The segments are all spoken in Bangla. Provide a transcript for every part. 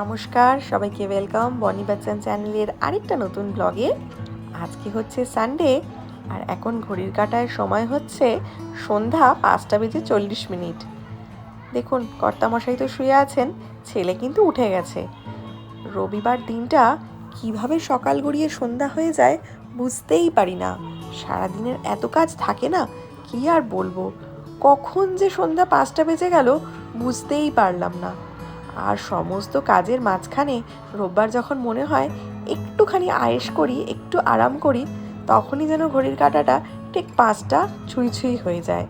নমস্কার, সবাইকে ওয়েলকাম বনি বাচ্চান চ্যানেলের আরেকটা নতুন ব্লগে আজকে হচ্ছে সানডে আর এখন ঘড়ির কাটায় সময় হচ্ছে সন্ধ্যা পাঁচটা বেজে চল্লিশ মিনিট। দেখুন, কর্তামশাই তো শুয়ে আছেন, ছেলে কিন্তু উঠে গেছে। রবিবার দিনটা কীভাবে সকাল গড়িয়ে সন্ধ্যা হয়ে যায় বুঝতেই পারি না। সারাদিনের এত কাজ থাকে না, কি আর বলব? কখন যে সন্ধ্যা পাঁচটা বেজে গেল বুঝতেই পারলাম না। আর সমস্ত কাজের মাঝখানে রোববার যখন মনে হয় একটুখানি আয়েস করি, একটু আরাম করি, তখনই যেন ঘড়ির কাঁটাটা ঠিক পাঁচটা ছুঁই ছুঁই হয়ে যায়।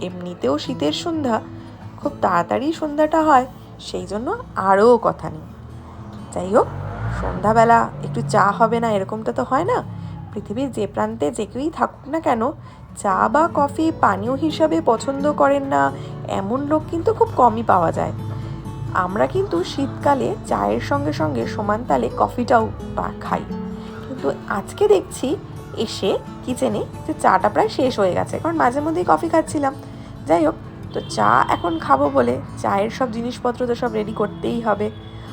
এমনিতেও শীতের সন্ধ্যা, খুব তাড়াতাড়ি সন্ধ্যাটা হয়, সেই জন্য আরও কথা নেই। যাই হোক, সন্ধ্যাবেলা একটু চা হবে না, এরকমটা তো হয় না। পৃথিবীর যে প্রান্তে যে কেউই থাকুক না কেন, চা বা কফি পানীয় হিসাবে পছন্দ করেন না, এমন লোক কিন্তু খুব কমই পাওয়া যায়। আমরা কিন্তু শীতকালে চায়ের সঙ্গে সঙ্গে সমান তালে কফিটাও খাই। কিন্তু আজকে দেখছি এসে কিচেনে যে চাটা প্রায় শেষ হয়ে গেছে। কারণ মাঝে মধ্যেই কফি খাচ্ছিলাম। যাই হোক, তো চা এখন খাব বলে চায়ের সব জিনিসপত্র তো সব রেডি করতেই হবে।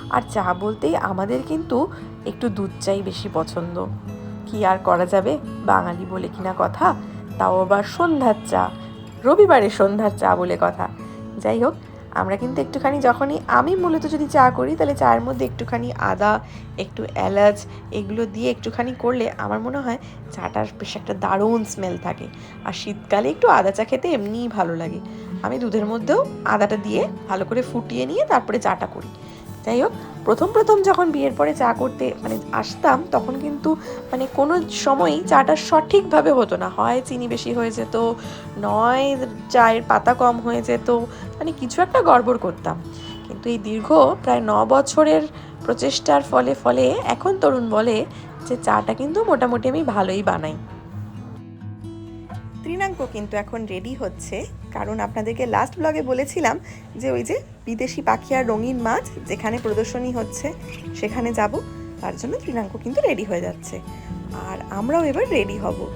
আর চা বলতেই আমাদের কিন্তু একটু দুধ চাই বেশি পছন্দ। কি আর করা যাবে? বাঙালি বলে কিনা কথা? তাও আবার সন্ধ্যার চা। রবিবারে সন্ধ্যার চা বলে কথা। যাই হোক আমরা কিন্তু একটুখানি যখনই, আমি মূলত যদি চা করি, তাহলে চায়ের মধ্যে একটুখানি আদা, একটু এলাচ, এগুলো দিয়ে একটুখানি করলে আমার মনে হয় চাটার বেশ একটা দারুণ স্মেল থাকে। আর শীতকালে একটু আদা চা খেতে এমনিই ভালো লাগে। আমি দুধের মধ্যেও আদাটা দিয়ে ভালো করে ফুটিয়ে নিয়ে তারপরে চাটা করি। যাই হোক, প্রথম প্রথম যখন বিয়ের পরে চা করতে মানে আসতাম, তখন কিন্তু মানে কোনো সময়ই চাটা সঠিকভাবে হতো না। হয় চিনি বেশি হয়ে যেত, নয় চায়ের পাতা কম হয়ে যেত মানে কিছু একটা গড়বড় করতাম। কিন্তু এই দীর্ঘ প্রায় ন বছরের প্রচেষ্টার ফলে ফলে এখন তরুণ বলে যে চাটা কিন্তু মোটামুটি আমি ভালোই বানাই। ত্রিনাঙ্ক কিন্তু এখন রেডি হচ্ছে। কারণ আপনাদেরকে লাস্ট ব্লগে বলেছিলাম যে ওই যে বিদেশি পাখি আর রঙিন মাছ যেখানে প্রদর্শনী হচ্ছে, সেখানে যাব। তার জন্য ত্রিনাঙ্ক কিন্তু রেডি হয়ে যাচ্ছে। আর আমরাও এবার রেডি হব।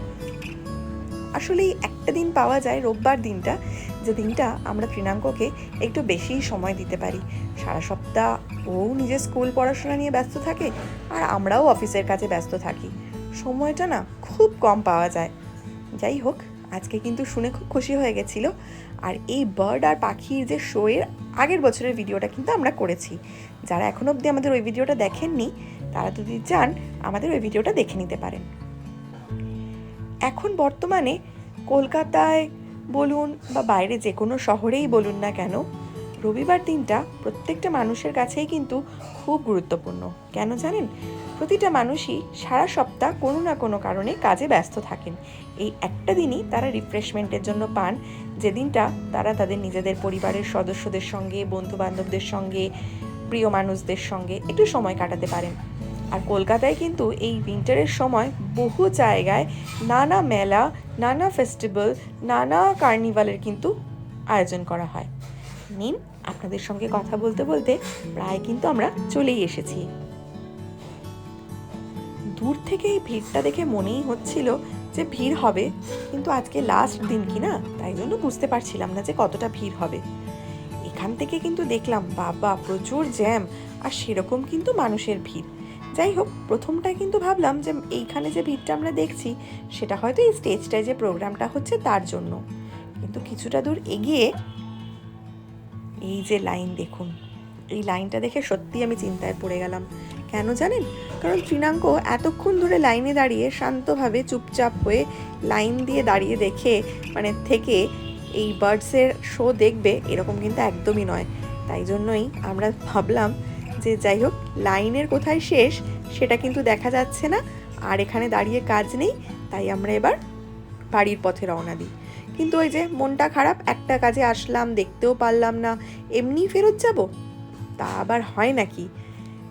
আসলে একটা দিন পাওয়া যায়, রোববার দিনটা, যে দিনটা আমরা ত্রিনাঙ্ককে একটু বেশি সময় দিতে পারি। সারা সপ্তাহ ও নিজের স্কুল পড়াশোনা নিয়ে ব্যস্ত থাকে আর আমরাও অফিসের কাজে ব্যস্ত থাকি। সময়টা না খুব কম পাওয়া যায়। যাই হোক আজকে কিন্তু শুনে খুব খুশি হয়ে গেছিল। আর এই বার্ড আর পাখির যে শোয়ের আগের বছরের ভিডিওটা কিন্তু আমরা করেছি। যারা এখন অবধি আমাদের ওই ভিডিওটা দেখেননি, তারা যদি চান, আমাদের ওই ভিডিওটা দেখে নিতে পারেন। এখন বর্তমানে কলকাতায় বলুন বা বাইরে যে কোনো শহরেই বলুন না কেন রবিবার দিনটা প্রত্যেকটা মানুষের কাছেই কিন্তু খুব গুরুত্বপূর্ণ। কেন জানেন? প্রতিটা মানুষই সারা সপ্তাহ কোনো না কোনো কারণে কাজে ব্যস্ত থাকেন। এই একটা দিনই তারা রিফ্রেশমেন্টের জন্য পান। যে দিনটা তারা তাদের নিজেদের পরিবারের সদস্যদের সঙ্গে বন্ধু বান্ধবদের সঙ্গে, প্রিয় মানুষদের সঙ্গে একটু সময় কাটাতে পারেন। আর কলকাতায় কিন্তু এই উইন্টারের সময় বহু জায়গায় নানা মেলা, নানা ফেস্টিভ্যাল নানা কার্নিভালের কিন্তু আয়োজন করা হয়। নিন আপনাদের সঙ্গে কথা বলতে বলতে প্রায় কিন্তু আমরা চলেই এসেছি। দূর থেকে এই ভিড়টা দেখে মনেই হচ্ছিল যে ভিড় হবে, কিন্তু আজকে লাস্ট দিন কি না তাই জন্য বুঝতে পারছিলাম না যে কতটা ভিড় হবে। এখান থেকে কিন্তু দেখলাম, বাবা, প্রচুর জ্যাম আর সেরকম কিন্তু মানুষের ভিড়। যাই হোক, প্রথমটায় কিন্তু ভাবলাম যে এইখানে যে ভিড়টা আমরা দেখছি, সেটা হয়তো এই স্টেজটায় যে প্রোগ্রামটা হচ্ছে তার জন্য। কিন্তু কিছুটা দূর এগিয়ে এই যে লাইন দেখুন। এই লাইনটা দেখে সত্যি আমি চিন্তায় পড়ে গেলাম। কেন জানেন? কারণ ত্রিনাঙ্ক এতক্ষণ ধরে লাইনে দাঁড়িয়ে শান্তভাবে চুপচাপ হয়ে লাইন দিয়ে দাঁড়িয়ে দেখে মানে থেকে এই বার্ডসের শো দেখবে, এরকম কিন্তু একদমই নয়। তাই জন্যই আমরা ভাবলাম যে যাই হোক, লাইনের কোথায় শেষ, সেটা কিন্তু দেখা যাচ্ছে না। আর এখানে দাঁড়িয়ে কাজ নেই, তাই আমরা এবার বাড়ির পথে রওনা দিই। কিন্তু ওই যে মনটা খারাপ, একটা কাজে আসলাম, দেখতেও পারলাম না, এমনি ফেরত যাব? তা আবার হয় নাকি?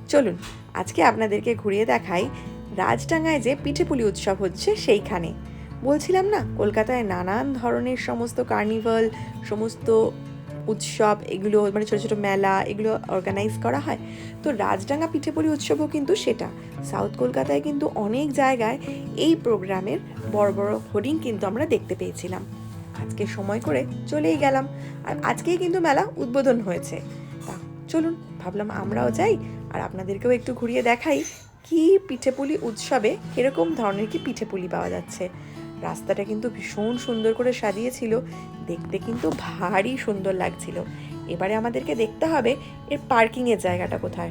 চলুন, আজকে আপনাদেরকে ঘুরিয়ে দেখাই রাজডাঙ্গায় যে পিঠেপুলি উৎসব হচ্ছে সেইখানে। বলছিলাম না, কলকাতায় নানান ধরনের সমস্ত কার্নিভাল, সমস্ত উৎসব, এগুলো মানে ছোটো ছোটো মেলা, এগুলো অর্গানাইজ করা হয়। তো রাজডাঙ্গা পিঠেপুলি উৎসবও কিন্তু সেটা। সাউথ কলকাতায় কিন্তু অনেক জায়গায় এই প্রোগ্রামের বড় বড় হোর্ডিং কিন্তু আমরা দেখতে পেয়েছিলাম। আজকে সময় করে চলেই গেলাম। আর আজকেই কিন্তু মেলা উদ্বোধন হয়েছে। তা চলুন, ভাবলাম আমরাও যাই আর আপনাদেরকেও একটু ঘুরিয়ে দেখাই কি পিঠেপুলি উৎসবে কীরকম ধরনের কি পিঠেপুলি পাওয়া যাচ্ছে। রাস্তাটা কিন্তু ভীষণ সুন্দর করে সাজিয়েছিল। দেখতে কিন্তু ভারী সুন্দর লাগছিল। এবারে আমাদেরকে দেখতে হবে এর পার্কিংয়ের জায়গাটা কোথায়।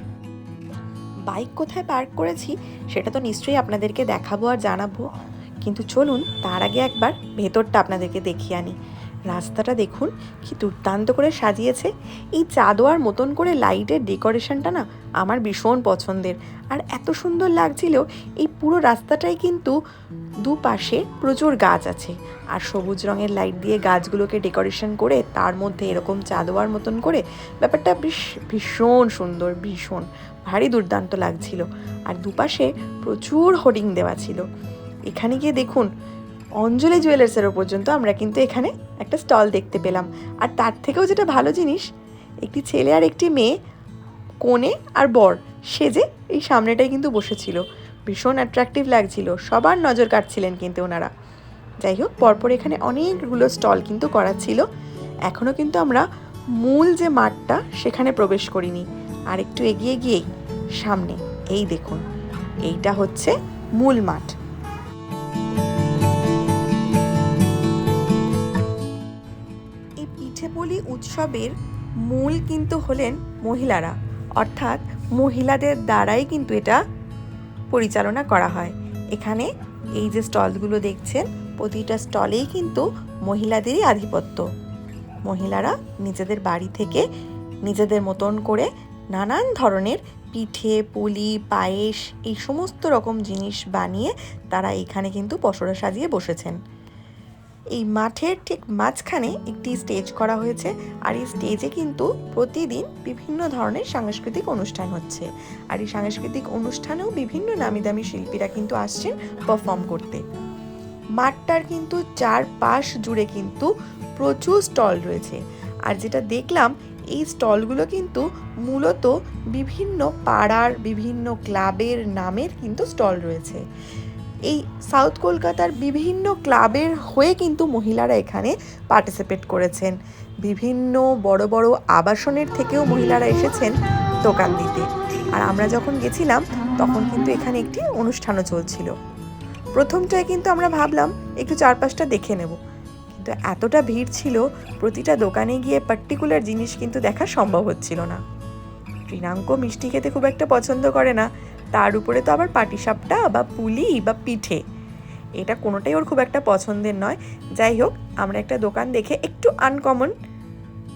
বাইক কোথায় পার্ক করেছি সেটা তো নিশ্চয়ই আপনাদেরকে দেখাবো আর জানাব। কিন্তু চলুন তার আগে একবার ভেতরটা আপনাদেরকে দেখিয়ে আনি। রাস্তাটা দেখুন, কি দুর্দান্ত করে সাজিয়েছে। এই চাদোয়ার মতন করে লাইটের ডেকোরেশনটা না আমার ভীষণ পছন্দের। আর এত সুন্দর লাগছিল, এই পুরো রাস্তাটাই কিন্তু দুপাশে প্রচুর গাছ আছে। আর সবুজ রঙের লাইট দিয়ে গাছগুলোকে ডেকোরেশন করে তার মধ্যে এরকম চাদোয়ার মতন করে ব্যাপারটা ভীষণ সুন্দর, ভীষণ, ভারী দুর্দান্ত লাগছিল। আর দুপাশে প্রচুর হোর্ডিং দেওয়া ছিল। এখানে গিয়ে দেখুন, অঞ্জলি জুয়েলার্সেরও পর্যন্ত আমরা কিন্তু এখানে একটা স্টল দেখতে পেলাম। আর তার থেকেও যেটা ভালো জিনিস, একটি ছেলে আর একটি মেয়ে কোণে আর বর, সেজে এই সামনেটাই কিন্তু বসেছিল। ভীষণ অ্যাট্রাকটিভ লাগছিল, সবার নজর কাটছিলেন কিন্তু ওনারা। যাই হোক, পরপর এখানে অনেকগুলো স্টল কিন্তু করা ছিল। এখনও কিন্তু আমরা মূল যে মাঠটা, সেখানে প্রবেশ করিনি। আর একটু এগিয়ে গিয়েই সামনে, এই দেখুন, এইটা হচ্ছে মূল মাঠ। উৎসবের মূল কিন্তু হলেন মহিলারা। অর্থাৎ মহিলাদের দ্বারাই কিন্তু এটা পরিচালনা করা হয়। এখানে এই যে স্টলগুলো দেখছেন, প্রতিটা স্টলেই কিন্তু মহিলাদেরই আধিপত্য। মহিলারা নিজেদের বাড়ি থেকে নিজেদের মতন করে নানান ধরনের পিঠে, পুলি, পায়েস, এই সমস্ত রকম জিনিস বানিয়ে তারা এখানে কিন্তু পসরা সাজিয়ে বসেছেন। এই মাঠের ঠিক মাঝখানে একটি স্টেজ করা হয়েছে আর এই স্টেজে কিন্তু প্রতিদিন বিভিন্ন ধরনের সাংস্কৃতিক অনুষ্ঠান হচ্ছে। আর এই সাংস্কৃতিক অনুষ্ঠানেও বিভিন্ন নামি দামি শিল্পীরা কিন্তু আসছেন পারফর্ম করতে। মাঠটার কিন্তু চারপাশ জুড়ে কিন্তু প্রচুর স্টল রয়েছে। আর যেটা দেখলাম, এই স্টলগুলো কিন্তু মূলত বিভিন্ন পাড়ার, বিভিন্ন ক্লাবের নামের কিন্তু স্টল রয়েছে। এই সাউথ কলকাতার বিভিন্ন ক্লাবের হয়ে কিন্তু মহিলারা এখানে পার্টিসিপেট করেছেন। বিভিন্ন বড় বড় আবাসনের থেকেও মহিলারা এসেছেন দোকান দিতে। আর আমরা যখন গেছিলাম, তখন কিন্তু এখানে একটি অনুষ্ঠানও চলছিল। প্রথমটায় কিন্তু আমরা ভাবলাম, একটু চারপাশটা দেখে নেব। কিন্তু এতটা ভিড় ছিল, প্রতিটা দোকানে গিয়ে পার্টিকুলার জিনিস কিন্তু দেখা সম্ভব হচ্ছিল না। ত্রিনাঙ্ক মিষ্টি খেতে খুব একটা পছন্দ করে না। তার উপরে তো আবার পাটিসাপটা বা পুলি বা পিঠে। এটা কোনোটাই ওর খুব একটা পছন্দের নয়। যাই হোক, আমরা একটা দোকান দেখে একটু আনকমন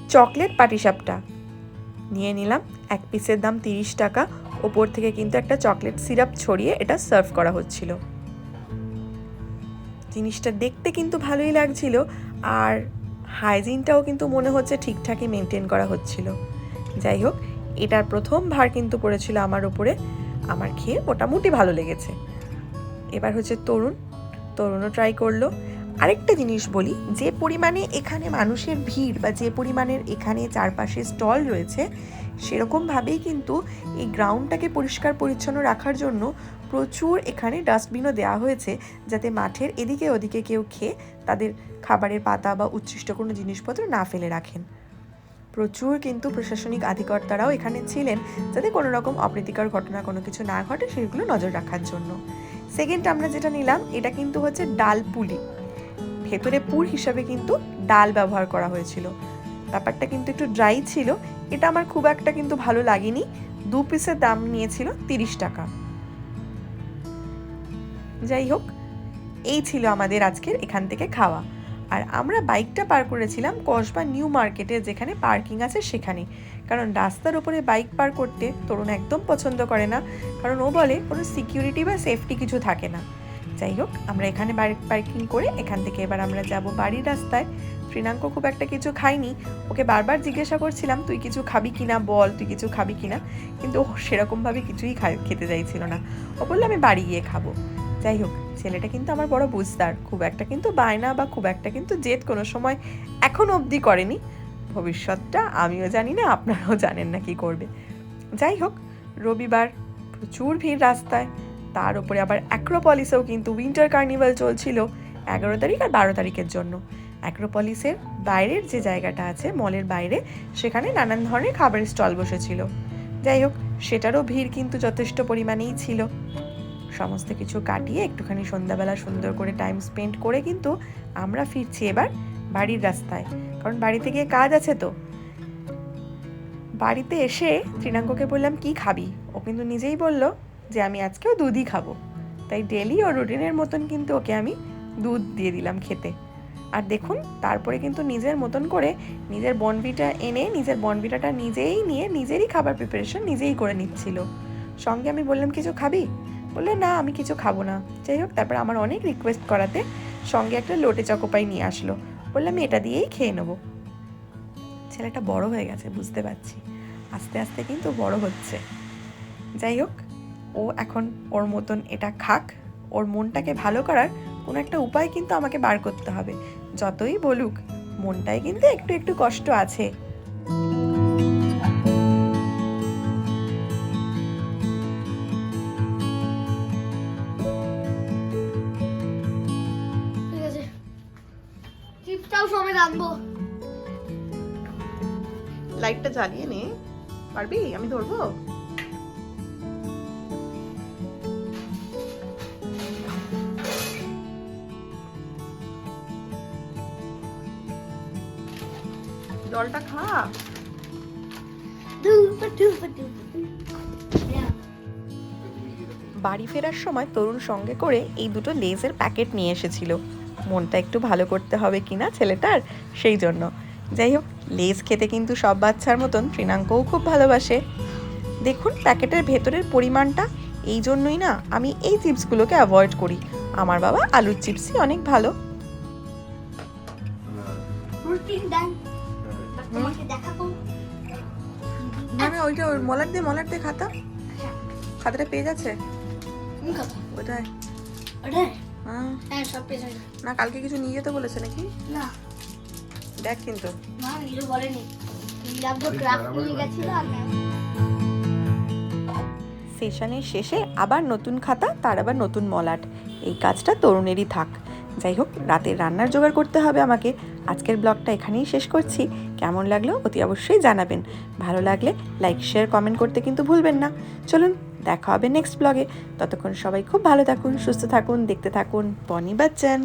চকলেট পাটিসাপটা নিয়ে নিলাম। এক পিসের দাম তিরিশ টাকা। ওপর থেকে কিন্তু একটা চকলেট সিরাপ ছড়িয়ে এটা সার্ভ করা হচ্ছিল। জিনিসটা দেখতে কিন্তু ভালোই লাগছিল আর হাইজিনটাও কিন্তু মনে হচ্ছে ঠিকঠাকই মেনটেন করা হচ্ছিল। যাই হোক, এটার প্রথম ভার কিন্তু পড়েছিল আমার উপরে। আমার খেয়ে মোটামুটি ভালো লেগেছে। এবার হচ্ছে তরুণ। তরুণও ট্রাই করল। আরেকটা জিনিস বলি, যে পরিমাণে এখানে মানুষের ভিড় বা যে পরিমাণের এখানে চারপাশে স্টল রয়েছে, সেরকমভাবেই কিন্তু এই গ্রাউন্ডটাকে পরিষ্কার পরিচ্ছন্ন রাখার জন্য প্রচুর এখানে ডাস্টবিনও দেওয়া হয়েছে, যাতে মাঠের এদিকে ওদিকে কেউ খেয়ে তাদের খাবারের পাতা বা উচ্ছিষ্ট কোনো জিনিসপত্র না ফেলে রাখেন। প্রচুর কিন্তু প্রশাসনিক আধিকর্তারাও এখানে ছিলেন যাতে কোনো রকম অপ্রীতিকর ঘটনা কোনো কিছু না ঘটে সেগুলো নজর রাখার জন্য। সেকেন্ড আমরা যেটা নিলাম, এটা কিন্তু হচ্ছে ডাল পুলি। ভেতরে পুর হিসাবে কিন্তু ডাল ব্যবহার করা হয়েছিল। ব্যাপারটা কিন্তু একটু ড্রাই ছিল। এটা আমার খুব একটা কিন্তু ভালো লাগেনি। দু পিসের দাম নিয়েছিল তিরিশ টাকা। যাই হোক, এই ছিল আমাদের আজকের এখান থেকে খাওয়া। আর আমরা বাইকটা পার করেছিলাম কসবা নিউ মার্কেটে, যেখানে পার্কিং আছে সেখানে। কারণ রাস্তার উপরে বাইক পার করতে তরুণ একদম পছন্দ করে না। কারণ ও বলে কোনো সিকিউরিটি বা সেফটি কিছু থাকে না। যাই হোক, আমরা এখানে বাইক পার্কিং করে এখান থেকে এবার আমরা যাব বাড়ির রাস্তায়। শ্রীনাঙ্ক খুব একটা কিছু খাইনি ওকে বারবার জিজ্ঞাসা করছিলাম, তুই কিছু খাবি কিনা? বল, তুই কিছু খাবি কিনা? কিন্তু ও সেরকমভাবে কিছুই খেতে চাইছিল না। ও বলল, আমি বাড়ি গিয়ে খাব। যাই হোক, ছেলেটা কিন্তু আমার বড় বুঝদার। খুব একটা কিন্তু বায়না বা খুব একটা কিন্তু জেদ কোনো সময় এখন অবধি করেনি। ভবিষ্যৎটা আমিও জানি না, আপনারাও জানেন না কি করবে। যাই হোক, রবিবার প্রচুর ভিড় রাস্তায়। তার উপরে আবার অ্যাক্রোপলিসেও কিন্তু উইন্টার কার্নিভাল চলছিল এগারো তারিখ আর বারো তারিখের জন্য। অ্যাক্রোপলিসের বাইরের যে জায়গাটা আছে, মলের বাইরে, সেখানে নানান ধরনের খাবারের স্টল বসেছিল। যাই হোক, সেটারও ভিড় কিন্তু যথেষ্ট পরিমাণেই ছিল। সমস্ত কিছু কাটিয়ে একটুখানি সন্ধ্যাবেলা সুন্দর করে টাইম স্পেন্ড করে কিন্তু আমরা ফিরছি এবার বাড়ির রাস্তায়। কারণ বাড়িতে গিয়ে কাজ আছে তো। বাড়িতে এসে ত্রিনাঙ্গকে বললাম, কি খাবি? ও কিন্তু নিজেই বলল যে, আমি আজকেও দুধই খাব। তাই ডেলি ও রুটিনের মতন কিন্তু ওকে আমি দুধ দিয়ে দিলাম খেতে। আর দেখুন, তারপরে কিন্তু নিজের মতন করে নিজের বনভিটা এনে, নিজের বনভিটাটা নিজেই নিয়ে নিজেরই খাবার প্রিপারেশন নিজেই করে নিচ্ছিল। সঙ্গে আমি বললাম, কিছু খাবি? বললে, না, আমি কিছু খাব না। যাই হোক, তারপর আমার অনেক রিকোয়েস্ট করাতে সঙ্গে একটা লোটে চকোপাই নিয়ে আসলো। বললাম আমি এটা দিয়েই খেয়ে নেব। ছেলেটা বড় হয়ে গেছে, বুঝতে পারছি। আস্তে আস্তে কিন্তু বড় হচ্ছে। যাই হোক, ও এখন ওর মতন এটা খাক। ওর মনটাকে ভালো করার কোনো একটা উপায় কিন্তু আমাকে বার করতে হবে। যতই বলুক মনটায় কিন্তু একটু একটু কষ্ট আছে। আনব লাইটটা জ্বালিয়ে নে। পারবি? আমি ধরবো? জলটা খা। বাড়ি ফেরার সময় তরুণ সঙ্গে করে এই দুটো লেজের প্যাকেট নিয়ে এসেছিল। মনটা একটু ভালো করতে হবে কি না ছেলেটার সেই জন্য। যাই হোক লেজ খেতে কিন্তু সব বাচ্চার মতন তৃণাঙ্কও খুব ভালোবাসে। দেখুন প্যাকেটের ভেতরের পরিমাণটা এই জন্যই না আমি এই চিপসগুলোকে অ্যাভয়েড করি। আমার বাবা আলুর চিপসই অনেক ভালো। রুটিন ডান তোমাকে দেখাবো। না না ওইটা ওই মলার দিয়ে মলার দিয়ে খাতা। খাতাটা পেয়ে যাচ্ছে? কোন কথা ওটাই। ওটা হ্যাঁ। হ্যাঁ সব পেছনে না কালকে কিছু নিয়ে যেতে বলেছে নাকি? না। দেখ কিন্তু। না নিরু বলেনি। নীলাব্দ ক্রাফট নিয়ে গেছিল আর সেশনের শেষে আবার নতুন খাতা তার আবার নতুন মলাট। এই কাজটা তরুণেরই থাক। যাই হোক রাতের রান্নার জোগাড় করতে হবে আমাকে। আজকের ব্লগটা এখানেই শেষ করছি। কেমন লাগল অতি অবশ্যই জানাবেন। ভালো লাগলে লাইক শেয়ার কমেন্ট করতে কিন্তু ভুলবেন না। চলুন দেখা হবে নেক্সট ব্লগে ততক্ষণ সবাই খুব ভালো থাকুন, সুস্থ থাকুন, দেখতে থাকুন। বনি বাচ্চান।